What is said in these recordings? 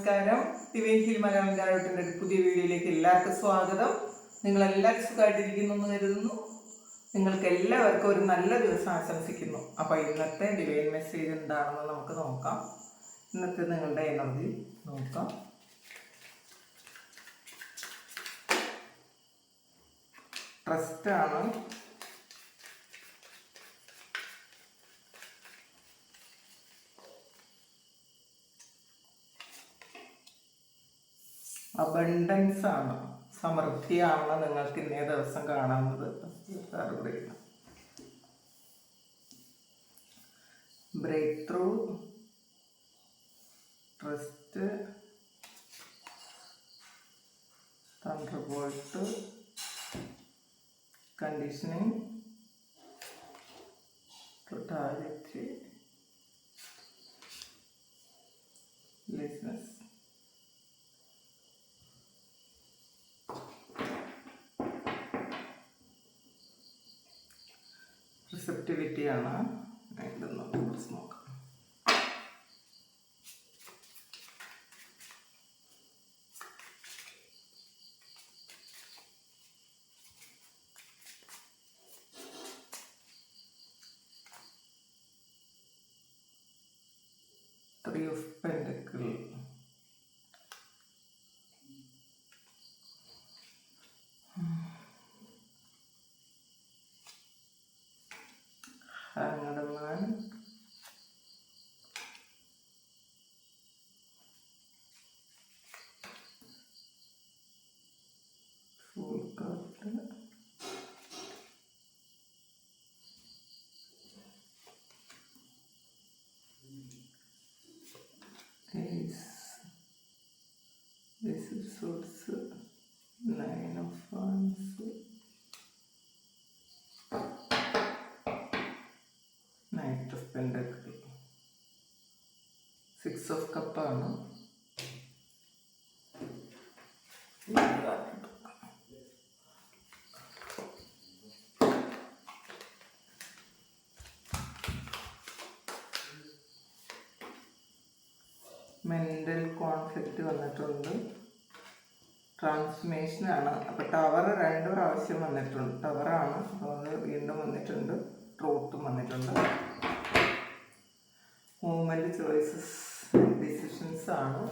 നമസ്കാരം. ദിവ്യൻ ഹിൽ മലയാളം ഒരു പുതിയ വീഡിയോയിലേക്ക് എല്ലാവർക്കും സ്വാഗതം. നിങ്ങൾ എല്ലാവരും സുഖമായിട്ടിരിക്കുന്നു എന്ന് കരുതുന്നു. നിങ്ങൾക്ക് എല്ലാവർക്കും ഒരു നല്ല ദിവസം ആശംസിക്കുന്നു. അപ്പോൾ ഇന്നത്തെ ഡിവൈൻ മെസ്സേജ് എന്താണെന്ന് നമുക്ക് നോക്കാം. ഇന്നത്തെ നിങ്ങളുടെ എനർജി നോക്കാം. ട്രസ്റ്റ് അബണ്ടൻസ് ആണ്. സമൃദ്ധിയാണ് നിങ്ങൾക്ക് ഇന്നേ ദിവസം കാണുന്നത്. Breakthrough trust thunderbolt conditioning totality listeners റിസപ്റ്റിവിറ്റിയാണ് ഇതെന്ന് കുറച്ച് നോക്കാം. ഓഫ് കപ്പാണ് മെന്റൽ കോൺഫ്ലിക്റ്റ് വന്നിട്ടുണ്ട്. ട്രാൻസ്ഫർമേഷനാണ് അപ്പോൾ ടവർ രണ്ട് പ്രാവശ്യം വന്നിട്ടുണ്ട്. ടവറാണ് അത് വീണ്ടും വന്നിട്ടുണ്ട്. ട്രൂത്തും വന്നിട്ടുണ്ട്. മൂവ്മെന്റ് ചോയ്സസ് ഡിസിഷൻസ് ആണ്.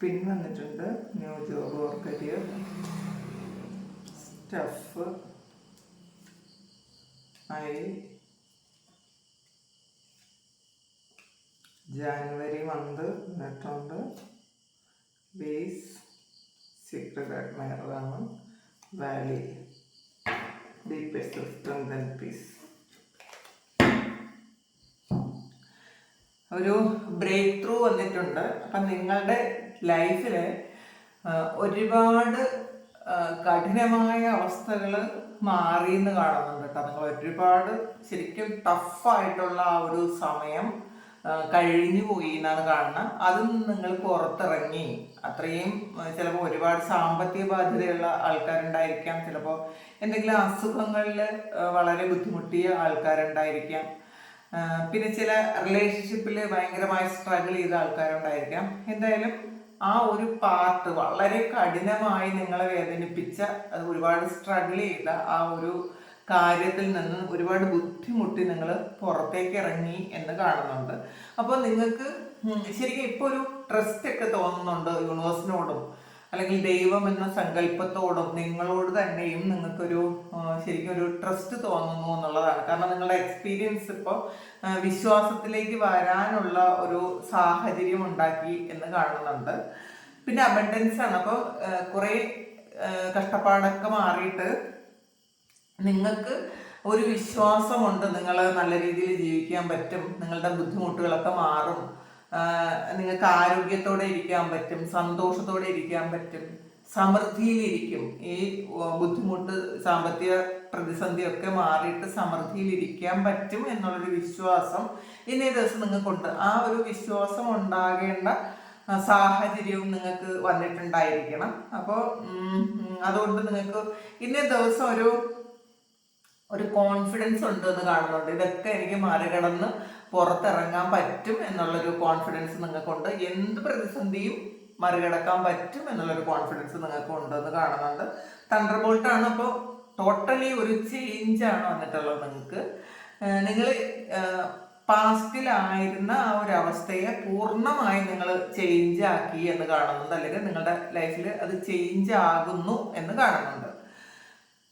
പിൻ വന്നിട്ടുണ്ട് new job or career stuff I January month വന്നിട്ടുണ്ട് base secret അഡ്മയറാണ് valley deepest strength and peace ഒരു ബ്രേക്ക് ത്രൂ വന്നിട്ടുണ്ട്. അപ്പം നിങ്ങളുടെ ലൈഫിൽ ഒരുപാട് കഠിനമായ അവസ്ഥകൾ മാറിയെന്ന് കാണുന്നുണ്ട് കേട്ടോ. നിങ്ങൾ ഒരുപാട് ശരിക്കും ടഫായിട്ടുള്ള ആ ഒരു സമയം കഴിഞ്ഞു പോയി എന്നാണ് കാണുന്നത്. അതും നിങ്ങൾ പുറത്തിറങ്ങി. അത്രയും ചിലപ്പോൾ ഒരുപാട് സാമ്പത്തിക ബാധ്യതയുള്ള ആൾക്കാരുണ്ടായിരിക്കാം. ചിലപ്പോൾ എന്തെങ്കിലും അസുഖങ്ങളിൽ വളരെ ബുദ്ധിമുട്ടിയ ആൾക്കാരുണ്ടായിരിക്കാം. പിന്നെ ചില റിലേഷൻഷിപ്പിൽ ഭയങ്കരമായി സ്ട്രഗിൾ ചെയ്ത ആൾക്കാരുണ്ടായിരിക്കാം. എന്തായാലും ആ ഒരു പാർട്ട് വളരെ കഠിനമായി നിങ്ങളെ വേദനിപ്പിച്ച ഒരുപാട് സ്ട്രഗിൾ ചെയ്ത ആ ഒരു കാര്യത്തിൽ നിന്ന് ഒരുപാട് ബുദ്ധിമുട്ടി നിങ്ങൾ പുറത്തേക്ക് ഇറങ്ങി എന്ന് കാണുന്നുണ്ട്. അപ്പോൾ നിങ്ങൾക്ക് ശരിക്കും ഇപ്പോൾ ഒരു ട്രസ്റ്റ് ഒക്കെ തോന്നുന്നുണ്ട് യൂണിവേഴ്സിനോടും അല്ലെങ്കിൽ ദൈവം എന്ന സങ്കല്പത്തോടും നിങ്ങളോട് തന്നെയും നിങ്ങൾക്കൊരു ശരിക്കും ഒരു ട്രസ്റ്റ് തോന്നുന്നു എന്നുള്ളതാണ്. കാരണം നിങ്ങളുടെ എക്സ്പീരിയൻസ് ഇപ്പോൾ വിശ്വാസത്തിലേക്ക് വരാനുള്ള ഒരു സാഹചര്യം ഉണ്ടാക്കി എന്ന് കാണുന്നുണ്ട്. പിന്നെ അബൻഡൻസ് ആണ്. അപ്പോൾ കുറേ കഷ്ടപ്പാടൊക്കെ മാറിയിട്ട് നിങ്ങൾക്ക് ഒരു വിശ്വാസമുണ്ട് നിങ്ങൾ നല്ല രീതിയിൽ ജീവിക്കാൻ പറ്റും നിങ്ങളുടെ ബുദ്ധിമുട്ടുകളൊക്കെ മാറും. നിങ്ങൾക്ക് ആരോഗ്യത്തോടെ ഇരിക്കാൻ പറ്റും സന്തോഷത്തോടെ ഇരിക്കാൻ പറ്റും സമൃദ്ധിയിലിരിക്കും. ഈ ബുദ്ധിമുട്ട് സാമ്പത്തിക പ്രതിസന്ധിയൊക്കെ മാറിയിട്ട് സമൃദ്ധിയിലിരിക്കാൻ പറ്റും എന്നുള്ളൊരു വിശ്വാസം ഇന്നേ ദിവസം നിങ്ങൾക്കുണ്ട്. ആ ഒരു വിശ്വാസം ഉണ്ടാകേണ്ട സാഹചര്യവും നിങ്ങൾക്ക് വന്നിട്ടുണ്ടായിരിക്കണം. അപ്പോൾ അതുകൊണ്ട് നിങ്ങൾക്ക് ഇന്നേ ദിവസം ഒരു ഒരു കോൺഫിഡൻസ് ഉണ്ട് എന്ന് കാണുന്നുണ്ട്. ഇതൊക്കെ എനിക്ക് മറികടന്ന് പുറത്തിറങ്ങാൻ പറ്റും എന്നുള്ളൊരു കോൺഫിഡൻസ് നിങ്ങൾക്കുണ്ട്. എന്ത് പ്രതിസന്ധിയും മറികടക്കാൻ പറ്റും എന്നുള്ളൊരു കോൺഫിഡൻസ് നിങ്ങൾക്ക് ഉണ്ടെന്ന് കാണുന്നുണ്ട്. തണ്ടർ ബോൾട്ടാണ് അപ്പോൾ ടോട്ടലി ഒരു ചേഞ്ച് ആണ് വന്നിട്ടുള്ളത് നിങ്ങൾക്ക്. നിങ്ങൾ പാസ്റ്റിലായിരുന്ന ആ ഒരു അവസ്ഥയെ പൂർണമായി നിങ്ങൾ ചേഞ്ച് ആക്കി എന്ന് കാണുന്നുണ്ട്. അല്ലെങ്കിൽ നിങ്ങളുടെ ലൈഫിൽ അത് ചേഞ്ച് ആകുന്നു എന്ന് കാണുന്നുണ്ട്.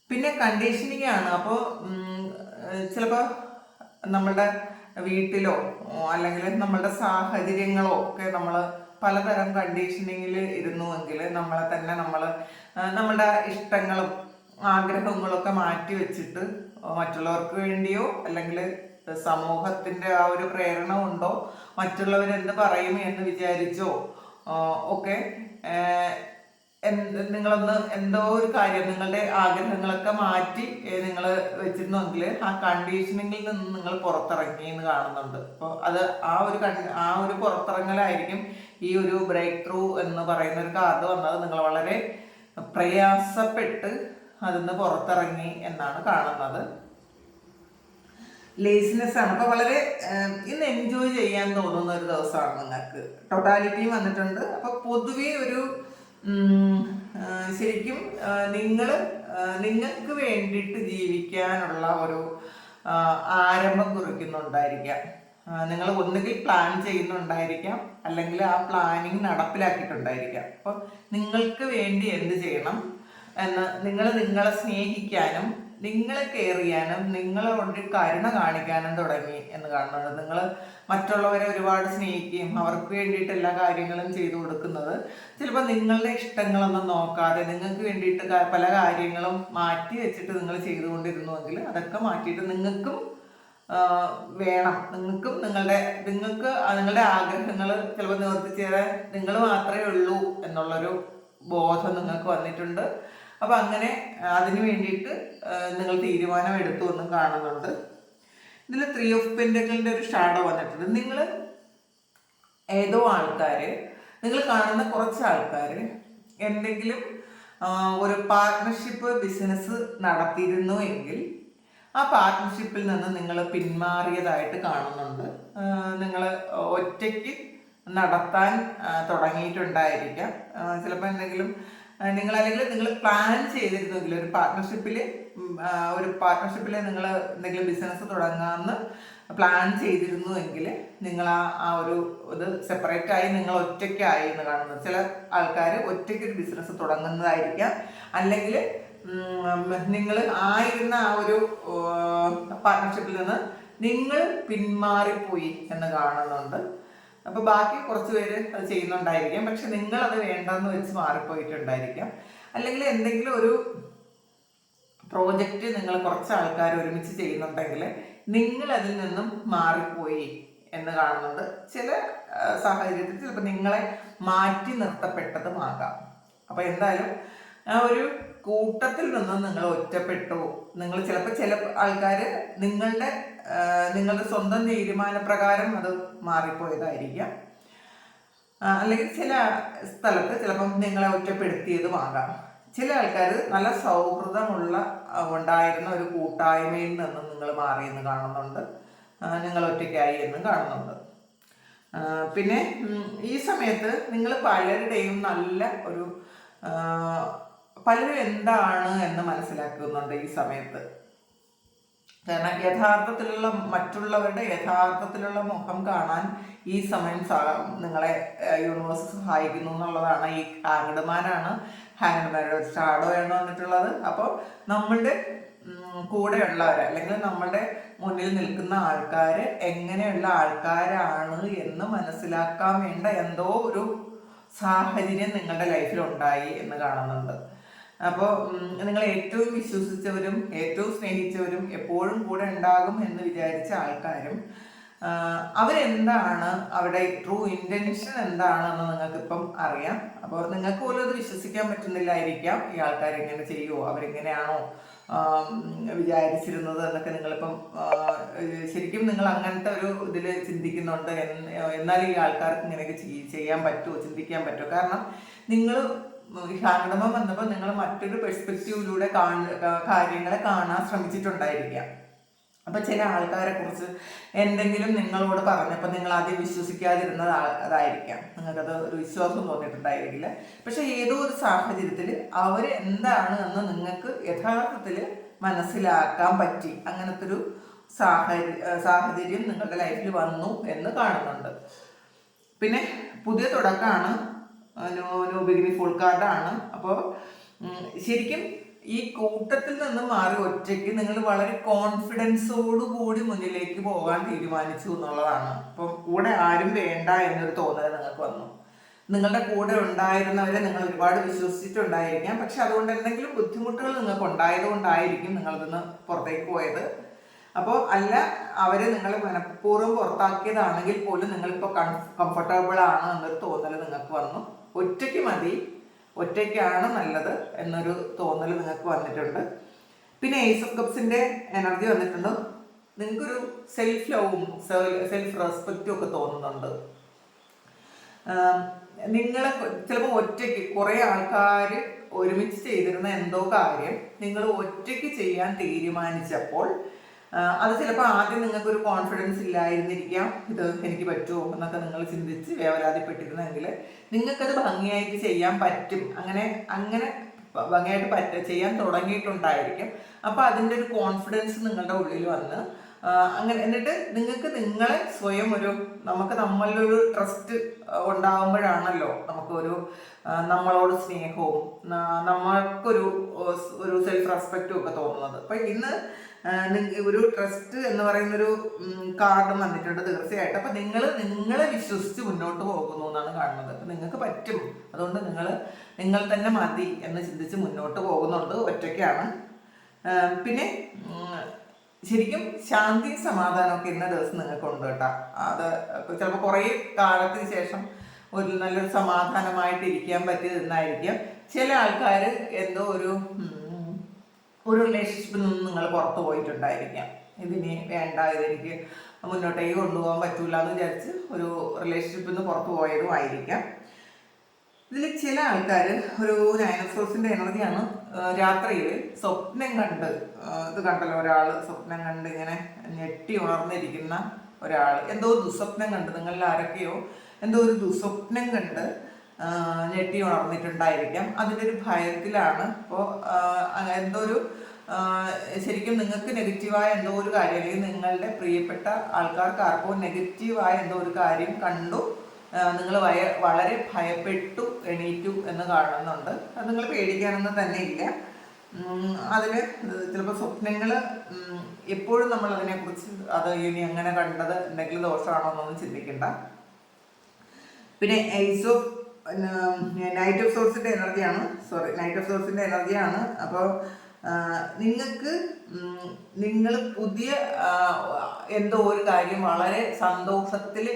പിന്നെ കണ്ടീഷനിങ് ആണ്. അപ്പോൾ ചിലപ്പോൾ നമ്മളുടെ വീട്ടിലോ അല്ലെങ്കിൽ നമ്മളുടെ സാഹചര്യങ്ങളോ ഒക്കെ നമ്മൾ പലതരം കണ്ടീഷനിങ്ങിൽ ഇരുന്നുവെങ്കിൽ നമ്മളെ തന്നെ നമ്മൾ നമ്മുടെ ഇഷ്ടങ്ങളും ആഗ്രഹങ്ങളൊക്കെ മാറ്റി വെച്ചിട്ട് മറ്റുള്ളവർക്ക് വേണ്ടിയോ അല്ലെങ്കിൽ സമൂഹത്തിന്റെ ആ ഒരു പ്രേരണ കൊണ്ടോ മറ്റുള്ളവരെന്ത് പറയും എന്ന് വിചാരിച്ചോ? ഒക്കെ നിങ്ങളൊന്ന് എന്തോ ഒരു കാര്യം നിങ്ങളുടെ ആഗ്രഹങ്ങളൊക്കെ മാറ്റി നിങ്ങൾ വെച്ചിരുന്നെങ്കിൽ ആ കണ്ടീഷനിങ്ങിൽ നിന്ന് നിങ്ങൾ പുറത്തിറങ്ങി എന്ന് കാണുന്നുണ്ട്. അപ്പോൾ അത് ആ ഒരു ആ ഒരു പുറത്തിറങ്ങലായിരിക്കും ഈ ഒരു ബ്രേക്ക് ത്രൂ എന്ന് പറയുന്ന ഒരു കാർഡ് വന്നത്. നിങ്ങൾ വളരെ പ്രയാസപ്പെട്ട് അതിൽ നിന്ന് പുറത്തിറങ്ങി എന്നാണ് കാണുന്നത്. ലേസിനെസ് ആണ്. അപ്പൊ വളരെ ഇന്ന് എൻജോയ് ചെയ്യാൻ തോന്നുന്ന ഒരു ദിവസമാണ് നിങ്ങൾക്ക്. ടോട്ടാലിറ്റിയും വന്നിട്ടുണ്ട്. അപ്പൊ പൊതുവേ ഒരു ശരിക്കും നിങ്ങൾ നിങ്ങൾക്ക് വേണ്ടിയിട്ട് ജീവിക്കാനുള്ള ഒരു ആരംഭം കുറിക്കുന്നുണ്ടായിരിക്കാം. നിങ്ങൾ ഒന്നുകിൽ പ്ലാൻ ചെയ്യുന്നുണ്ടായിരിക്കാം അല്ലെങ്കിൽ ആ പ്ലാനിങ് നടപ്പിലാക്കിയിട്ടുണ്ടായിരിക്കാം. അപ്പോൾ നിങ്ങൾക്ക് വേണ്ടി എന്ത് ചെയ്യണം എന്ന് നിങ്ങൾ നിങ്ങളെ സ്നേഹിക്കാനും നിങ്ങളെ കെയർ ചെയ്യാനും കൊണ്ട് കരുണ കാണിക്കാനും തുടങ്ങി എന്ന് കാണുന്നത് നിങ്ങൾ മറ്റുള്ളവരെ ഒരുപാട് സ്നേഹിക്കുകയും അവർക്ക് വേണ്ടിയിട്ട് എല്ലാ കാര്യങ്ങളും ചെയ്തു കൊടുക്കുന്നത് ചിലപ്പോൾ നിങ്ങളുടെ ഇഷ്ടങ്ങളൊന്നും നോക്കാതെ നിങ്ങൾക്ക് വേണ്ടിയിട്ട് പല കാര്യങ്ങളും മാറ്റി വെച്ചിട്ട് നിങ്ങൾ ചെയ്തുകൊണ്ടിരുന്നുവെങ്കിൽ അതൊക്കെ മാറ്റിയിട്ട് നിങ്ങൾക്കും വേണം. നിങ്ങൾക്കും നിങ്ങളുടെ നിങ്ങൾക്ക് നിങ്ങളുടെ ആഗ്രഹങ്ങൾ ചിലപ്പോൾ നിവർത്തിച്ചേരാൻ നിങ്ങൾ മാത്രമേ ഉള്ളൂ എന്നുള്ളൊരു ബോധം നിങ്ങൾക്ക് വന്നിട്ടുണ്ട്. അപ്പം അങ്ങനെ അതിനു വേണ്ടിയിട്ട് നിങ്ങൾ തീരുമാനം എടുത്തു എന്നും കാണുന്നുണ്ട്. ഇതിൽ ത്രീ ഓഫ് പെൻഡക്കിളിന്റെ ഒരു ഷാഡോ വന്നിട്ടുണ്ട്. നിങ്ങൾ ഏതോ ആൾക്കാർ നിങ്ങൾ കാണുന്ന കുറച്ച് ആൾക്കാർ എന്തെങ്കിലും ഒരു പാർട്ട്ണർഷിപ്പ് ബിസിനസ് നടത്തിയിരുന്നു എങ്കിൽ ആ പാർട്ട്ണർഷിപ്പിൽ നിന്ന് നിങ്ങൾ പിന്മാറിയതായിട്ട് കാണുന്നുണ്ട്. നിങ്ങൾ ഒറ്റയ്ക്ക് നടത്താൻ തുടങ്ങിയിട്ടുണ്ടായിരിക്കാം. ചിലപ്പോൾ എന്തെങ്കിലും നിങ്ങൾ അല്ലെങ്കിൽ നിങ്ങൾ പ്ലാൻ ചെയ്തിരുന്നെങ്കിൽ ഒരു പാർട്ട്ണർഷിപ്പിൽ ഒരു പാർട്ട്ണർഷിപ്പിൽ നിങ്ങൾ എന്തെങ്കിലും ബിസിനസ് തുടങ്ങാമെന്ന് പ്ലാൻ ചെയ്തിരുന്നു എങ്കിൽ നിങ്ങൾ ആ ആ ഒരു ഇത് സെപ്പറേറ്റ് ആയി നിങ്ങൾ ഒറ്റയ്ക്കായി എന്ന് കാണുന്നത്. ചില ആൾക്കാർ ഒറ്റയ്ക്ക് ഒരു ബിസിനസ് തുടങ്ങുന്നതായിരിക്കാം. അല്ലെങ്കിൽ നിങ്ങൾ ആയിരുന്ന ആ ഒരു പാർട്ട്ണർഷിപ്പിൽ നിന്ന് നിങ്ങൾ പിന്മാറിപ്പോയി എന്ന് കാണുന്നുണ്ട്. അപ്പൊ ബാക്കി കുറച്ച് പേര് അത് ചെയ്യുന്നുണ്ടായിരിക്കാം. പക്ഷെ നിങ്ങൾ അത് വേണ്ടെന്ന് വെച്ച് മാറിപ്പോയിട്ടുണ്ടായിരിക്കാം. അല്ലെങ്കിൽ എന്തെങ്കിലും ഒരു പ്രോജക്റ്റ് നിങ്ങൾ കുറച്ച് ആൾക്കാർ ഒരുമിച്ച് ചെയ്യുന്നുണ്ടെങ്കിൽ നിങ്ങൾ അതിൽ നിന്നും മാറിപ്പോയി എന്ന് കാണുന്നത് ചില സാഹചര്യത്തിൽ ചിലപ്പോൾ നിങ്ങളെ മാറ്റി നിർത്തപ്പെട്ടതുമാകാം അപ്പൊ എന്തായാലും ആ ഒരു കൂട്ടത്തിൽ നിന്നും നിങ്ങൾ ഒറ്റപ്പെട്ടു. നിങ്ങൾ ചിലപ്പോൾ ചില ആൾക്കാർ നിങ്ങളുടെ നിങ്ങളുടെ സ്വന്തം തീരുമാനപ്രകാരം അത് മാറിപ്പോയതായിരിക്കാം. അല്ലെങ്കിൽ ചില സ്ഥലത്ത് ചിലപ്പം നിങ്ങളെ ഒറ്റപ്പെടുത്തിയതുമാകാം ചില ആൾക്കാർ നല്ല സൗഹൃദമുള്ള ഉണ്ടായിരുന്ന ഒരു കൂട്ടായ്മയിൽ നിന്നും നിങ്ങൾ മാറിയെന്ന് കാണുന്നുണ്ട്. നിങ്ങൾ ഒറ്റയ്ക്കായി എന്നും കാണുന്നുണ്ട്. പിന്നെ ഈ സമയത്ത് നിങ്ങൾ പലരുടെയും നല്ല ഒരു പലരും എന്താണ് എന്ന് മനസ്സിലാക്കുന്നുണ്ട് ഈ സമയത്ത്? കാരണം യഥാർത്ഥത്തിലുള്ള മറ്റുള്ളവരുടെ യഥാർത്ഥത്തിലുള്ള മുഖം കാണാൻ ഈ സമയം നിങ്ങളെ യൂണിവേഴ്സ് സഹായിക്കുന്നു എന്നുള്ളതാണ് ഈ ഹാങ്ഡ്മാനാണ് ഷാഡോ ആണ് വന്നിട്ടുള്ളത്. അപ്പോൾ നമ്മളുടെ കൂടെയുള്ളവർ അല്ലെങ്കിൽ നമ്മളുടെ മുന്നിൽ നിൽക്കുന്ന ആൾക്കാർ എങ്ങനെയുള്ള ആൾക്കാരാണ് എന്ന് മനസ്സിലാക്കാൻ വേണ്ട എന്തോ ഒരു സാഹചര്യം നിങ്ങളുടെ ലൈഫിൽ ഉണ്ടായി എന്ന് കാണുന്നുണ്ട്. അപ്പോൾ നിങ്ങൾ ഏറ്റവും വിശ്വസിച്ചവരും ഏറ്റവും സ്നേഹിച്ചവരും എപ്പോഴും കൂടെ ഉണ്ടാകും എന്ന് വിചാരിച്ച ആൾക്കാരും അവരെന്താണ് അവരുടെ ട്രൂ ഇന്റൻഷൻ എന്താണെന്ന് നിങ്ങൾക്ക് ഇപ്പം അറിയാം. അപ്പോൾ നിങ്ങൾക്ക് പോലും അത് വിശ്വസിക്കാൻ പറ്റുന്നില്ലായിരിക്കാം ഈ ആൾക്കാർ എങ്ങനെ ചെയ്യുമോ അവരെങ്ങനെയാണോ വിചാരിച്ചിരുന്നത് എന്നൊക്കെ നിങ്ങളിപ്പം ശരിക്കും നിങ്ങൾ അങ്ങനത്തെ ഒരു ഇതിൽ ചിന്തിക്കുന്നുണ്ട് എന്ന് എന്നാൽ ഈ ആൾക്കാർക്ക് ഇങ്ങനെയൊക്കെ ചെയ്- ചെയ്യാൻ പറ്റുമോ ചിന്തിക്കാൻ പറ്റുമോ കാരണം നിങ്ങൾ ഹാങ്കടമ വന്നപ്പോൾ നിങ്ങൾ മറ്റൊരു പെർസ്പെക്റ്റീവിലൂടെ കാര്യങ്ങളെ കാണാൻ ശ്രമിച്ചിട്ടുണ്ടായിരിക്കാം അപ്പൊ ചില ആൾക്കാരെ കുറിച്ച് എന്തെങ്കിലും നിങ്ങളോട് പറഞ്ഞപ്പോൾ നിങ്ങൾ ആദ്യം വിശ്വസിക്കാതിരുന്നത് ആ- അതായിരിക്കാം. നിങ്ങൾക്കത് ഒരു വിശ്വാസം തോന്നിയിട്ടുണ്ടായിരിക്കില്ല. പക്ഷെ ഏതോ ഒരു സാഹചര്യത്തിൽ അവർ എന്താണ് എന്ന് നിങ്ങൾക്ക് യഥാർത്ഥത്തിൽ മനസ്സിലാക്കാൻ പറ്റി. അങ്ങനത്തെ ഒരു സാഹചര്യ സാഹചര്യം നിങ്ങളുടെ ലൈഫിൽ വന്നു എന്ന് കാണുന്നുണ്ട്. പിന്നെ പുതിയ തുടക്കമാണ് നോ നോ ബിഗിനി ഫുൾ കാർഡാണ് അപ്പോൾ ശരിക്കും ഈ കൂട്ടത്തിൽ നിന്ന് മാറി ഒറ്റയ്ക്ക് നിങ്ങൾ വളരെ കോൺഫിഡൻസോടു കൂടി മുന്നിലേക്ക് പോകാൻ തീരുമാനിച്ചു എന്നുള്ളതാണ്. അപ്പം കൂടെ ആരും വേണ്ട എന്നൊരു തോന്നൽ നിങ്ങൾക്ക് വന്നു. നിങ്ങളുടെ കൂടെ ഉണ്ടായിരുന്നവരെ നിങ്ങൾ ഒരുപാട് വിശ്വസിച്ചിട്ടുണ്ടായിരിക്കാം. പക്ഷെ അതുകൊണ്ട് എന്തെങ്കിലും ബുദ്ധിമുട്ടുകൾ നിങ്ങൾക്ക് ഉണ്ടായത് കൊണ്ടായിരിക്കും നിങ്ങളിന്ന് പുറത്തേക്ക് പോയത്. അപ്പോൾ അല്ല അവരെ നിങ്ങൾ മനഃപൂർവം പുറത്താക്കിയതാണെങ്കിൽ പോലും നിങ്ങളിപ്പോൾ കംഫർട്ടബിൾ ആണ് എന്നൊരു തോന്നൽ നിങ്ങൾക്ക് വന്നു. ഒറ്റയ്ക്ക് മതി. ഒറ്റയ്ക്കാണ് നല്ലത് എന്നൊരു തോന്നൽ നിങ്ങൾക്ക് വന്നിട്ടുണ്ട്. പിന്നെ ഏസ് ഓഫ് കപ്സിന്റെ എനർജി വന്നിട്ടുണ്ട്. നിങ്ങൾക്കൊരു സെൽഫ് ലവും സെൽഫ് റെസ്പെക്റ്റും ഒക്കെ തോന്നുന്നുണ്ട്. നിങ്ങൾ ചിലപ്പോൾ ഒറ്റയ്ക്ക് കുറേ ആൾക്കാർ ഒരുമിച്ച് ചെയ്തിരുന്ന എന്തോ കാര്യം നിങ്ങൾ ഒറ്റയ്ക്ക് ചെയ്യാൻ തീരുമാനിച്ചപ്പോൾ അത് ചിലപ്പോൾ ആദ്യം നിങ്ങൾക്കൊരു കോൺഫിഡൻസ് ഇല്ലായിരുന്നിരിക്കാം. ഇത് എനിക്ക് പറ്റുമോ എന്നൊക്കെ നിങ്ങൾ ചിന്തിച്ച് വേവലാതിപ്പെട്ടിരുന്നെങ്കിൽ നിങ്ങൾക്കത് ഭംഗിയായിട്ട് ചെയ്യാൻ പറ്റും. അങ്ങനെ അങ്ങനെ ഭംഗിയായിട്ട് പറ്റ ചെയ്യാൻ തുടങ്ങിയിട്ടുണ്ടായിരിക്കും. അപ്പോൾ അതിന്റെ ഒരു കോൺഫിഡൻസ് നിങ്ങളുടെ ഉള്ളിൽ വന്ന് അങ്ങനെ എന്നിട്ട് നിങ്ങൾക്ക് നിങ്ങളെ സ്വയം ഒരു നമുക്ക് നമ്മളിലൊരു ട്രസ്റ്റ് ഉണ്ടാകുമ്പോഴാണല്ലോ നമുക്കൊരു നമ്മളോട് സ്നേഹവും നമുക്കൊരു ഒരു റെസ്പെക്റ്റും ഒക്കെ തോന്നുന്നത്. അപ്പം ഇന്ന് ഒരു ട്രസ്റ്റ് എന്ന് പറയുന്നൊരു കാർഡ് വന്നിട്ടുണ്ട് തീർച്ചയായിട്ടും. അപ്പം നിങ്ങൾ നിങ്ങളെ വിശ്വസിച്ച് മുന്നോട്ട് പോകുന്നു എന്നാണ് കാണുന്നത്. അപ്പം നിങ്ങൾക്ക് പറ്റും. അതുകൊണ്ട് നിങ്ങൾ നിങ്ങൾ തന്നെ മതി എന്ന് ചിന്തിച്ച് മുന്നോട്ട് പോകുന്നുണ്ട്. ഒറ്റയ്ക്കാണ്. പിന്നെ ശരിക്കും ശാന്തി സമാധാനമൊക്കെ ഇന്ന ദിവസം നിങ്ങൾക്കുണ്ട് കേട്ടോ. അത് ചിലപ്പോൾ കുറേ കാലത്തിന് ശേഷം ഒരു നല്ലൊരു സമാധാനമായിട്ട് ഇരിക്കാൻ പറ്റിയതെന്നായിരിക്കും. ചില ആൾക്കാർ എന്തോ ഒരു ഒരു റിലേഷൻഷിപ്പിൽ നിന്ന് നിങ്ങൾ പുറത്തു പോയിട്ടുണ്ടായിരിക്കാം. ഇതിനി വേണ്ട ഇതെനിക്ക് മുന്നോട്ടേക്ക് കൊണ്ടുപോകാൻ പറ്റൂല എന്ന് വിചാരിച്ച് ഒരു റിലേഷൻഷിപ്പിൽ നിന്ന് പുറത്തു പോയതുമായിരിക്കാം ഇതിൽ ചില ആൾക്കാർ ഒരു നയനസോഴ്സിന്റെ എനർജിയാണ് രാത്രിയിൽ സ്വപ്നം കണ്ട് ഇത് കണ്ടല്ലോ ഒരാൾ സ്വപ്നം കണ്ട് ഇങ്ങനെ ഞെട്ടി ഉണർന്നിരിക്കുന്ന ഒരാൾ എന്തോ ദുസ്വപ്നം കണ്ട് നിങ്ങളിൽ ആരൊക്കെയോ എന്തോ ഒരു ദുസ്വപ്നം കണ്ട് ഞെട്ടി ഉണർന്നിട്ടുണ്ടായിരിക്കാം. അതിന്റെ ഒരു ഭയത്തിലാണ് അപ്പോൾ എന്തോ ഒരു ശരിക്കും നിങ്ങൾക്ക് നെഗറ്റീവായ എന്തോ ഒരു കാര്യം അല്ലെങ്കിൽ നിങ്ങളുടെ പ്രിയപ്പെട്ട ആൾക്കാർക്ക് ആർക്കോ നെഗറ്റീവായ എന്തോ ഒരു കാര്യം കണ്ടു നിങ്ങൾ വയ വളരെ ഭയപ്പെട്ടു എണീറ്റു എന്ന് കാണുന്നുണ്ട്. അത് നിങ്ങൾ പേടിക്കാനൊന്നും തന്നെ ഇല്ല. അതിൽ ചിലപ്പോൾ സ്വപ്നങ്ങൾ എപ്പോഴും നമ്മൾ അതിനെക്കുറിച്ച് അത് ഇനി അങ്ങനെ കണ്ടത് എന്തെങ്കിലും ദോഷമാണോ എന്നൊന്നും ചിന്തിക്കണ്ട. പിന്നെ ഐസ് ഓഫ് നൈറ്റ് ഓഫ് സോഴ്സിന്റെ എനർജിയാണ് സോറി നൈറ്റ് ഓഫ് സോഴ്സിന്റെ എനർജിയാണ് അപ്പോൾ നിങ്ങൾക്ക് നിങ്ങൾ പുതിയ എന്തോ ഒരു കാര്യം വളരെ സന്തോഷത്തിൽ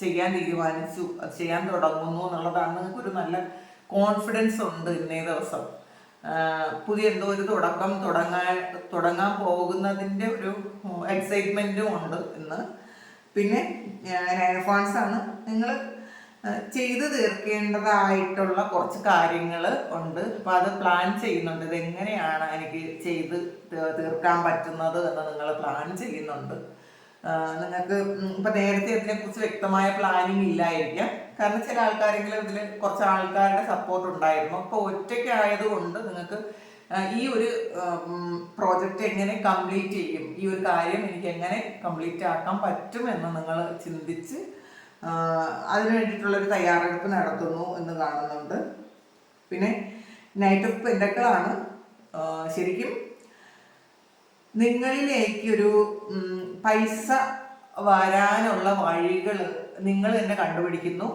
ചെയ്യാൻ തീരുമാനിച്ചു അത് ചെയ്യാൻ തുടങ്ങുന്നു എന്നുള്ളതാണ് നിങ്ങൾക്ക് ഒരു നല്ല കോൺഫിഡൻസ് ഉണ്ട് ഇന്നേ ദിവസം. പുതിയ എന്തോ ഒരു തുടക്കം തുടങ്ങാൻ തുടങ്ങാൻ പോകുന്നതിന്റെ ഒരു എക്സൈറ്റ്മെന്റും ഉണ്ട് ഇന്ന്. പിന്നെ നയൻഫോൺസ് ആണ്. നിങ്ങൾ ചെയ്തു തീർക്കേണ്ടതായിട്ടുള്ള കുറച്ച് കാര്യങ്ങൾ ഉണ്ട്. അപ്പോൾ അത് പ്ലാൻ ചെയ്യുന്നുണ്ട്. ഇത് എങ്ങനെയാണ് എനിക്ക് ചെയ്ത് തീർക്കാൻ പറ്റുന്നത് എന്ന് നിങ്ങൾ പ്ലാൻ ചെയ്യുന്നുണ്ട്. നിങ്ങൾക്ക് ഇപ്പം നേരത്തെ ഇതിനെക്കുറിച്ച് വ്യക്തമായ പ്ലാനിങ് ഇല്ലായിരിക്കാം. കാരണം ചില ആൾക്കാരെങ്കിലും ഇതിൽ കുറച്ച് ആൾക്കാരുടെ സപ്പോർട്ട് ഉണ്ടായിരുന്നു. അപ്പോൾ ഒറ്റയ്ക്ക് ആയതുകൊണ്ട് നിങ്ങൾക്ക് ഈ ഒരു പ്രോജക്റ്റ് എങ്ങനെ കംപ്ലീറ്റ് ചെയ്യും? ഈ ഒരു കാര്യം എനിക്ക് എങ്ങനെ കംപ്ലീറ്റ് ആക്കാൻ പറ്റും എന്ന് നിങ്ങൾ ചിന്തിച്ച് അതിനു വേണ്ടിയിട്ടുള്ളൊരു തയ്യാറെടുപ്പ് നടത്തുന്നു എന്ന് കാണുന്നുണ്ട്. പിന്നെ നൈറ്റ് ഓഫ് പെൻഡക്കളാണ് ശരിക്കും നിങ്ങളിലേക്ക് ഒരു പൈസ വരാനുള്ള വഴികൾ നിങ്ങൾ തന്നെ കണ്ടുപിടിക്കുന്നു.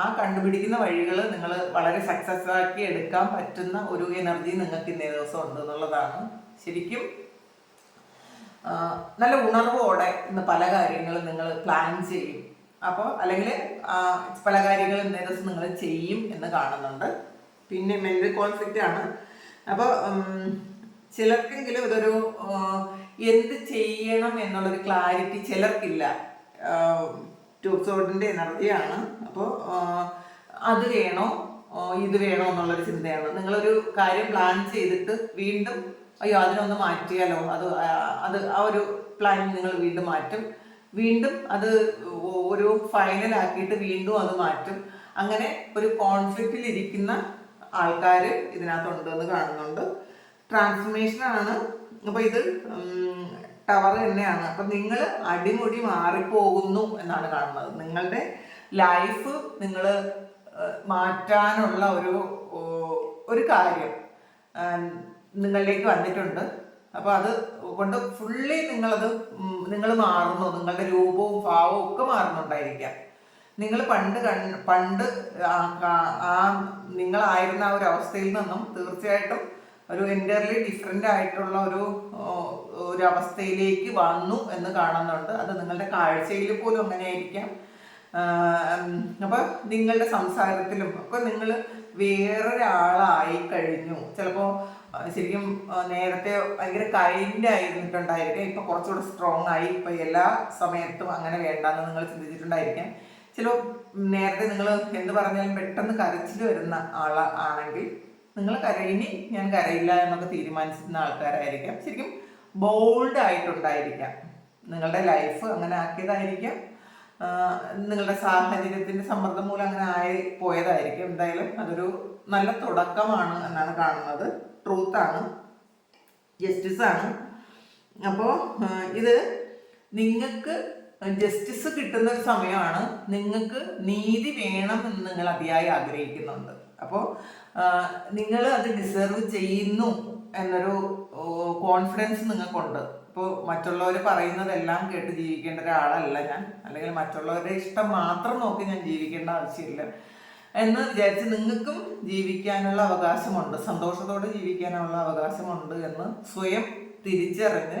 ആ കണ്ടുപിടിക്കുന്ന വഴികൾ നിങ്ങൾ വളരെ സക്സസ് ആക്കി എടുക്കാൻ പറ്റുന്ന ഒരു എനർജി നിങ്ങൾക്ക് ഇന്നേ ദിവസം ഉണ്ട് എന്നുള്ളതാണ്. ശരിക്കും നല്ല ഉണർവോടെ ഇന്ന് പല കാര്യങ്ങളും നിങ്ങൾ പ്ലാൻ ചെയ്യും. അപ്പോൾ അല്ലെങ്കിൽ പല കാര്യങ്ങളും ഇന്നേ ദിവസം നിങ്ങൾ ചെയ്യും എന്ന് കാണുന്നുണ്ട്. പിന്നെ മെന്റൽ കോൺഫ്ലിക്റ്റ് ആണ്. അപ്പോൾ ചിലർക്കെങ്കിലും ഇതൊരു എന്ത് ചെയ്യണം എന്നുള്ളൊരു ക്ലാരിറ്റി ചിലർക്കില്ല. ട്യൂബ്സോഡിന്റെ എനർജിയാണ്. അപ്പോൾ അത് വേണോ? ഇത് വേണോ എന്നുള്ളൊരു ചിന്തയാണ്. നിങ്ങളൊരു കാര്യം പ്ലാൻ ചെയ്തിട്ട് വീണ്ടും അയ്യോ അതിനൊന്ന് മാറ്റിയാലോ? അത് അത് ആ ഒരു പ്ലാൻ നിങ്ങൾ വീണ്ടും മാറ്റും. വീണ്ടും അത് ഒരു ഫൈനൽ ആക്കിയിട്ട് വീണ്ടും അത് മാറ്റും. അങ്ങനെ ഒരു കോൺഫ്ലിക്റ്റിൽ ഇരിക്കുന്ന ആൾക്കാർ ഇതിനകത്തുണ്ട് എന്ന് കാണുന്നുണ്ട്. ട്രാൻസ്ഫർമേഷൻ ആണ്. അപ്പൊ ഇത് ടവർ തന്നെയാണ്. അപ്പൊ നിങ്ങൾ അടിമുടി മാറിപ്പോകുന്നു എന്നാണ് കാണുന്നത്. നിങ്ങളുടെ ലൈഫ് നിങ്ങൾ മാറ്റാനുള്ള ഒരു ഒരു കാര്യം നിങ്ങളിലേക്ക് വന്നിട്ടുണ്ട്. അപ്പോൾ അത് കൊണ്ട് ഫുള്ളി നിങ്ങളത് നിങ്ങൾ മാറുന്നു. നിങ്ങളുടെ രൂപവും ഭാവവും ഒക്കെ മാറുന്നുണ്ടായിരിക്കാം. നിങ്ങൾ പണ്ട് കൺ പണ്ട് ആ നിങ്ങളായിരുന്ന ആ ഒരു അവസ്ഥയിൽ നിന്നും തീർച്ചയായിട്ടും ഒരു എന്റർലി ഡിഫറെന്റ് ആയിട്ടുള്ള ഒരു ഒരു അവസ്ഥയിലേക്ക് വന്നു എന്ന് കാണുന്നുണ്ട്. അത് നിങ്ങളുടെ കാഴ്ചയിൽ പോലും അങ്ങനെയായിരിക്കാം. അപ്പോൾ നിങ്ങളുടെ സംസാരത്തിലും ഒക്കെ നിങ്ങൾ വേറൊരാളായി കഴിഞ്ഞു. ചിലപ്പോൾ ശരിക്കും നേരത്തെ ഭയങ്കര കൈൻഡ് ആയിരുന്നിട്ടുണ്ടായിരിക്കാം. ഇപ്പൊ കുറച്ചുകൂടെ സ്ട്രോങ് ആയി. ഇപ്പൊ എല്ലാ സമയത്തും അങ്ങനെ വേണ്ടെന്ന് നിങ്ങൾ ചിന്തിച്ചിട്ടുണ്ടായിരിക്കാം. ചില നേരത്തെ നിങ്ങൾ എന്ത് പറഞ്ഞാലും പെട്ടെന്ന് കരച്ചിൽ വരുന്ന ആൾ ആണെങ്കിൽ നിങ്ങൾ കരയിനി ഞാൻ കരയില്ല എന്നൊക്കെ തീരുമാനിച്ചിരുന്ന ആൾക്കാരായിരിക്കാം. ശരിക്കും ബോൾഡ് ആയിട്ടുണ്ടായിരിക്കാം. നിങ്ങളുടെ ലൈഫ് അങ്ങനെ ആക്കിയതായിരിക്കാം. നിങ്ങളുടെ സാഹചര്യത്തിന്റെ സമ്മർദ്ദം മൂലം അങ്ങനെ ആയി പോയതായിരിക്കും. എന്തായാലും അതൊരു നല്ല തുടക്കമാണ് എന്നാണ് കാണുന്നത്. ട്രൂത്ത് ആണ്. ജസ്റ്റിസ് ആണ്. അപ്പോൾ ഇത് നിങ്ങൾക്ക് ജസ്റ്റിസ് കിട്ടുന്ന ഒരു സമയമാണ് നിങ്ങൾക്ക് നീതി വേണം എന്ന് നിങ്ങൾ അതിയായി ആഗ്രഹിക്കുന്നുണ്ട്. അപ്പോൾ നിങ്ങൾ അത് ഡിസേർവ് ചെയ്യുന്നു എന്നൊരു കോൺഫിഡൻസ് നിങ്ങൾക്കുണ്ട്. ഇപ്പോൾ മറ്റുള്ളവർ പറയുന്നതെല്ലാം കേട്ട് ജീവിക്കേണ്ട ഒരാളല്ല ഞാൻ. അല്ലെങ്കിൽ മറ്റുള്ളവരുടെ ഇഷ്ടം മാത്രം നോക്കി ഞാൻ ജീവിക്കേണ്ട ആവശ്യമില്ല. എന്ന് വിചാരിച്ച് നിങ്ങൾക്കും ജീവിക്കാനുള്ള അവകാശമുണ്ട് സന്തോഷത്തോടെ ജീവിക്കാനുള്ള അവകാശമുണ്ട് എന്ന് സ്വയം തിരിച്ചറിഞ്ഞ്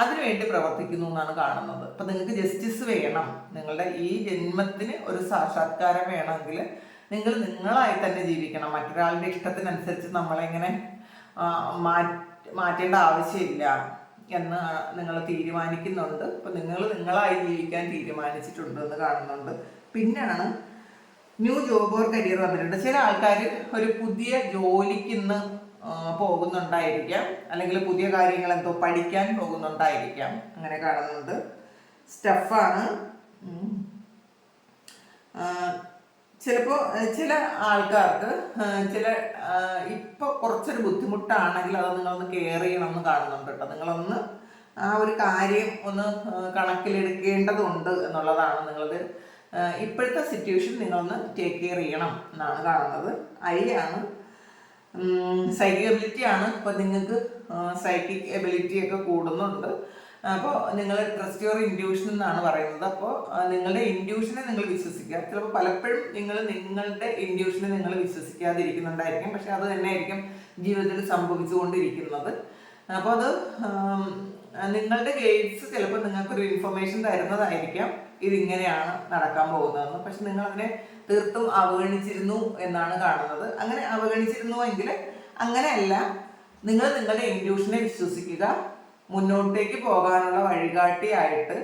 അതിനുവേണ്ടി പ്രവർത്തിക്കുന്നു എന്നാണ് കാണുന്നത്. അപ്പം നിങ്ങൾക്ക് ജസ്റ്റിസ് വേണം. നിങ്ങളുടെ ഈ ജന്മത്തിന് ഒരു സാക്ഷാത്കാരം വേണമെങ്കിൽ നിങ്ങൾ നിങ്ങളായി തന്നെ ജീവിക്കണം. മറ്റൊരാളുടെ ഇഷ്ടത്തിനനുസരിച്ച് നമ്മളെങ്ങനെ മാറ്റേണ്ട ആവശ്യമില്ല എന്ന് നിങ്ങൾ തീരുമാനിക്കുന്നുണ്ട്. അപ്പം നിങ്ങൾ നിങ്ങളായി ജീവിക്കാൻ തീരുമാനിച്ചിട്ടുണ്ട് എന്ന് കാണുന്നുണ്ട്. പിന്നാണ് ന്യൂ ജോബ് ഓർ കരിയർ വന്നിട്ടുണ്ട്. ചില ആൾക്കാർ ഒരു പുതിയ ജോലിക്ക് ഇന്ന് പോകുന്നുണ്ടായിരിക്കാം. അല്ലെങ്കിൽ പുതിയ കാര്യങ്ങൾ എന്തോ പഠിക്കാൻ പോകുന്നുണ്ടായിരിക്കാം. അങ്ങനെ കാണുന്നുണ്ട്. സ്റ്റഫാണ് ചിലപ്പോൾ ചില ആൾക്കാർക്ക് ചില ഇപ്പൊ കുറച്ചൊരു ബുദ്ധിമുട്ടാണെങ്കിൽ അത് നിങ്ങളൊന്ന് കെയർ ചെയ്യണമെന്ന് കാണുന്നുണ്ട് കേട്ടോ. നിങ്ങളൊന്ന് ആ ഒരു കാര്യം ഒന്ന് കണക്കിലെടുക്കേണ്ടതുണ്ട് എന്നുള്ളതാണ് നിങ്ങളത് ഇപ്പോഴത്തെ സിറ്റുവേഷൻ നിങ്ങളൊന്ന് ടേക്ക് കെയർ ചെയ്യണം എന്നാണ് കാണുന്നത്. ഐ ആണ്. സൈക്കിക് എബിലിറ്റി ആണ്. ഇപ്പോൾ നിങ്ങൾക്ക് സൈക്കിക് എബിലിറ്റി ഒക്കെ കൂടുന്നുണ്ട്. അപ്പോൾ നിങ്ങൾ ട്രസ്റ്റ് യുവർ ഇൻഡ്യൂഷൻ എന്നാണ് പറയുന്നത്. അപ്പോൾ നിങ്ങളുടെ ഇൻഡ്യൂഷനെ നിങ്ങൾ വിശ്വസിക്കുക. ചിലപ്പോൾ പലപ്പോഴും നിങ്ങൾ നിങ്ങളുടെ ഇൻഡ്യൂഷനെ നിങ്ങൾ വിശ്വസിക്കാതിരിക്കുന്നുണ്ടായിരിക്കും. പക്ഷെ അത് തന്നെ ആയിരിക്കും ജീവിതത്തിൽ സംഭവിച്ചുകൊണ്ടിരിക്കുന്നത്. അപ്പോൾ അത് നിങ്ങളുടെ ഗൈഡ്സ് ചിലപ്പോൾ നിങ്ങൾക്കൊരു ഇൻഫർമേഷൻ തരുന്നതായിരിക്കാം. ഇതിങ്ങനെയാണ് നടക്കാൻ പോകുന്നതെന്ന്. പക്ഷെ നിങ്ങൾ അതിനെ തീർത്തും അവഗണിച്ചിരുന്നു എന്നാണ് കാണുന്നത്. അങ്ങനെ അവഗണിച്ചിരുന്നു എങ്കിൽ അങ്ങനെയല്ല നിങ്ങൾ നിങ്ങളുടെ ഇൻഡ്യൂഷനെ വിശ്വസിക്കുക. മുന്നോട്ടേക്ക് പോകാനുള്ള വഴികാട്ടിയായിട്ട്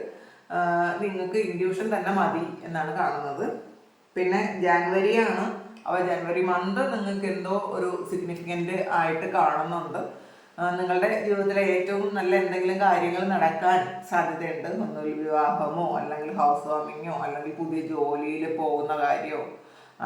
നിങ്ങൾക്ക് ഇൻഡ്യൂഷൻ തന്നെ മതി എന്നാണ് കാണുന്നത്. പിന്നെ ജാനുവരിയാണ്. അപ്പോൾ ജനുവരി മന്ത് നിങ്ങൾക്ക് എന്തോ ഒരു സിഗ്നിഫിക്കന്റ് ആയിട്ട് കാണുന്നുണ്ട്. നിങ്ങളുടെ ജീവിതത്തിലെ ഏറ്റവും നല്ല എന്തെങ്കിലും കാര്യങ്ങൾ നടക്കാൻ സാധ്യതയുണ്ട്. ഒന്നുകിൽ വിവാഹമോ അല്ലെങ്കിൽ ഹൗസ് വാമിങ്ങോ അല്ലെങ്കിൽ പുതിയ ജോലിയിൽ പോകുന്ന കാര്യമോ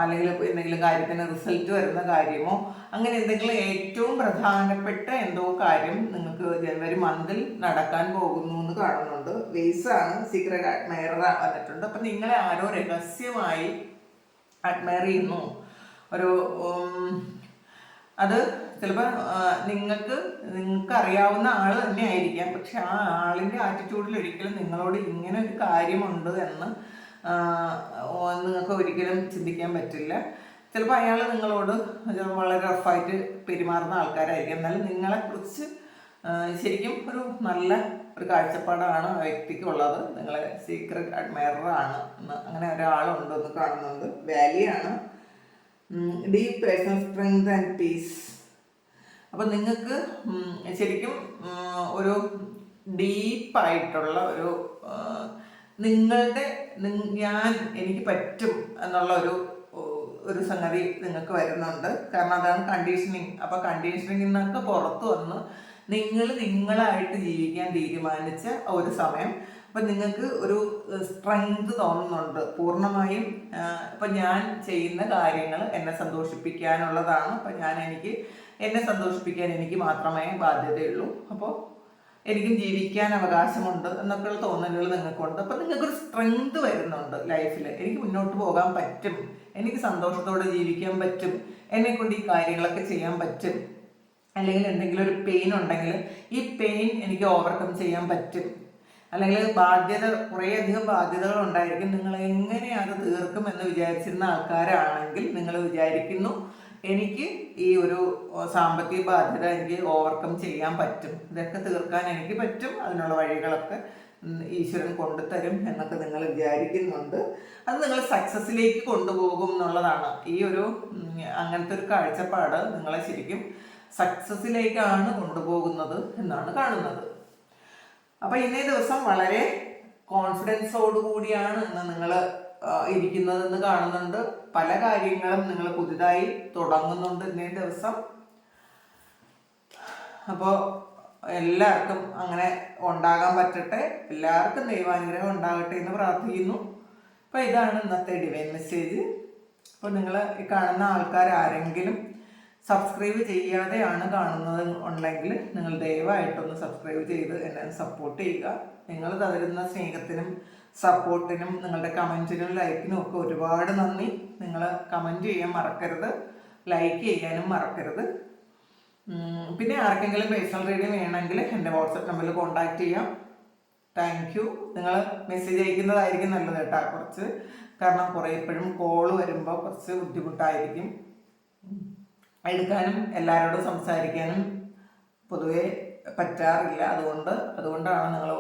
അല്ലെങ്കിൽ എന്തെങ്കിലും കാര്യത്തിന് റിസൾട്ട് വരുന്ന കാര്യമോ അങ്ങനെ എന്തെങ്കിലും ഏറ്റവും പ്രധാനപ്പെട്ട എന്തോ കാര്യം നിങ്ങൾക്ക് ജനുവരി മന്തിൽ നടക്കാൻ പോകുന്നു എന്ന് കാണുന്നുണ്ട്. വെയ്സാണ് സീക്രട്ട് അഡ്മയർ വന്നിട്ടുണ്ട്. അപ്പം നിങ്ങളെ ആരോ രഹസ്യമായി അഡ്മയർ ചെയ്യുന്നു. ഒരു അത് ചിലപ്പോൾ നിങ്ങൾക്ക് നിങ്ങൾക്ക് അറിയാവുന്ന ആൾ തന്നെ ആയിരിക്കാം. പക്ഷെ ആ ആളിന്റെ ആറ്റിറ്റ്യൂഡിൽ ഒരിക്കലും നിങ്ങളോട് ഇങ്ങനെ ഒരു കാര്യമുണ്ട് എന്ന് നിങ്ങൾക്ക് ഒരിക്കലും ചിന്തിക്കാൻ പറ്റില്ല. ചിലപ്പോൾ അയാൾ നിങ്ങളോട് വളരെ റഫായിട്ട് പെരുമാറുന്ന ആൾക്കാരായിരിക്കും. എന്നാലും നിങ്ങളെക്കുറിച്ച് ശരിക്കും ഒരു നല്ല ഒരു കാഴ്ചപ്പാടാണ് ആ വ്യക്തിക്കുള്ളത്. നിങ്ങളെ സീക്രട്ട് അഡ്മയറർ ആണ് എന്ന് അങ്ങനെ ഒരാളുണ്ടെന്ന് കാണുന്നുണ്ട് വാലിയാണ് deep personal strength and peace അപ്പം നിങ്ങൾക്ക് ശരിക്കും ഒരു ഡീപ്പായിട്ടുള്ള ഒരു നിങ്ങളുടെ നിങ്- ഞാൻ എനിക്ക് പറ്റും എന്നുള്ള ഒരു ഒരു സംഗതി നിങ്ങൾക്ക് വരുന്നുണ്ട്. കാരണം അതാണ് കണ്ടീഷനിങ് അപ്പോൾ കണ്ടീഷനിങ്ങിൽ നിന്നൊക്കെ പുറത്തു വന്ന് നിങ്ങൾ നിങ്ങളായിട്ട് ജീവിക്കാൻ തീരുമാനിച്ച ഒരു സമയം. അപ്പം നിങ്ങൾക്ക് ഒരു സ്ട്രെങ്ത് തോന്നുന്നുണ്ട്. പൂർണമായും ഇപ്പം ഞാൻ ചെയ്യുന്ന കാര്യങ്ങൾ എന്നെ സന്തോഷിപ്പിക്കാനുള്ളതാണ്. അപ്പം ഞാൻ എനിക്ക് എന്നെ സന്തോഷിപ്പിക്കാൻ എനിക്ക് മാത്രമേ ബാധ്യതയുള്ളൂ. അപ്പോൾ എനിക്കും ജീവിക്കാൻ അവകാശമുണ്ട് എന്നൊക്കെയുള്ള തോന്നലുകൾ നിങ്ങൾക്കുണ്ട്. അപ്പം നിങ്ങൾക്കൊരു സ്ട്രെങ്ത് വരുന്നുണ്ട് ലൈഫിൽ. എനിക്ക് മുന്നോട്ട് പോകാൻ പറ്റും. എനിക്ക് സന്തോഷത്തോടെ ജീവിക്കാൻ പറ്റും. എന്നെ കൊണ്ട് ഈ കാര്യങ്ങളൊക്കെ ചെയ്യാൻ പറ്റും. അല്ലെങ്കിൽ എന്തെങ്കിലും ഒരു പെയിൻ ഉണ്ടെങ്കിൽ ഈ പെയിൻ എനിക്ക് ഓവർകം ചെയ്യാൻ പറ്റും. അല്ലെങ്കിൽ ബാധ്യത കുറേയധികം ബാധ്യതകൾ ഉണ്ടായിരിക്കും. നിങ്ങൾ എങ്ങനെ അത് തീർക്കും എന്ന് വിചാരിച്ചിരുന്ന ആൾക്കാരാണെങ്കിൽ നിങ്ങൾ വിചാരിക്കുന്നു എനിക്ക് ഈ ഒരു സാമ്പത്തിക ബാധ്യത എനിക്ക് ഓവർകം ചെയ്യാൻ പറ്റും. ഇതൊക്കെ തീർക്കാൻ എനിക്ക് പറ്റും. അതിനുള്ള വഴികളൊക്കെ ഈശ്വരൻ കൊണ്ടുതരും എന്നൊക്കെ നിങ്ങൾ വിചാരിക്കുന്നുണ്ട്. അത് നിങ്ങൾ സക്സസ്സിലേക്ക് കൊണ്ടുപോകും എന്നുള്ളതാണ്. ഈ ഒരു അങ്ങനത്തെ ഒരു കാഴ്ചപ്പാട് നിങ്ങളെ ശരിക്കും സക്സസ്സിലേക്കാണ് കൊണ്ടുപോകുന്നത് എന്നാണ് കാണുന്നത്. അപ്പൊ ഇന്നേ ദിവസം വളരെ കോൺഫിഡൻസോട് കൂടിയാണ് ഇന്ന് നിങ്ങൾ ഇരിക്കുന്നതെന്ന് കാണുന്നുണ്ട്. പല കാര്യങ്ങളും നിങ്ങൾ പുതുതായി തുടങ്ങുന്നുണ്ട് ഇന്നേ ദിവസം. അപ്പോൾ എല്ലാവർക്കും അങ്ങനെ ഉണ്ടാകാൻ പറ്റട്ടെ. എല്ലാവർക്കും ദൈവാനുഗ്രഹം ഉണ്ടാകട്ടെ എന്ന് പ്രാർത്ഥിക്കുന്നു. അപ്പോൾ ഇതാണ് ഇന്നത്തെ ഡിവൈൻ മെസ്സേജ് അപ്പോൾ നിങ്ങൾ ഈ കാണുന്ന ആൾക്കാർ ആരെങ്കിലും സബ്സ്ക്രൈബ് ചെയ്യാതെയാണ് കാണുന്നത് ഉണ്ടെങ്കിൽ നിങ്ങൾ ദയവായിട്ടൊന്ന് സബ്സ്ക്രൈബ് ചെയ്ത് എന്നെ സപ്പോർട്ട് ചെയ്യുക. നിങ്ങൾ തരുന്ന സ്നേഹത്തിനും സപ്പോർട്ടിനും നിങ്ങളുടെ കമന്റിനും ലൈക്കിനും ഒക്കെ ഒരുപാട് നന്ദി. നിങ്ങൾ കമന്റ് ചെയ്യാൻ മറക്കരുത്. ലൈക്ക് ചെയ്യാനും മറക്കരുത്. പിന്നെ ആർക്കെങ്കിലും പേഴ്സണൽ റീഡിങ് വേണമെങ്കിൽ എന്റെ വാട്സപ്പ് നമ്പറിൽ കോൺടാക്ട് ചെയ്യാം. താങ്ക് യു നിങ്ങൾ മെസ്സേജ് അയക്കുന്നതായിരിക്കും നല്ലത് കേട്ടോ. കുറച്ച് കാരണം കുറേ എപ്പോഴും കോൾ വരുമ്പോൾ കുറച്ച് ബുദ്ധിമുട്ടായിരിക്കും. എടുക്കാനും എല്ലാവരോടും സംസാരിക്കാനും പൊതുവെ പറ്റാറില്ല. അതുകൊണ്ട് അതുകൊണ്ടാണ് നിങ്ങൾ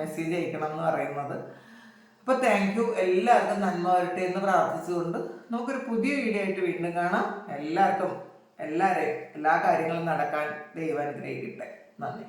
മെസ്സേജ് അയക്കണം എന്ന് പറയുന്നത്. അപ്പോൾ താങ്ക് യു എല്ലാവർക്കും നന്മ വരട്ടെ എന്ന് പ്രാർത്ഥിച്ചുകൊണ്ട് നമുക്കൊരു പുതിയ വീഡിയോ ആയിട്ട് വീണ്ടും കാണാം. എല്ലാവർക്കും എല്ലാവരെയും എല്ലാ കാര്യങ്ങളും നടക്കാൻ ദൈവം അനുഗ്രഹിക്കട്ടെ. നന്ദി.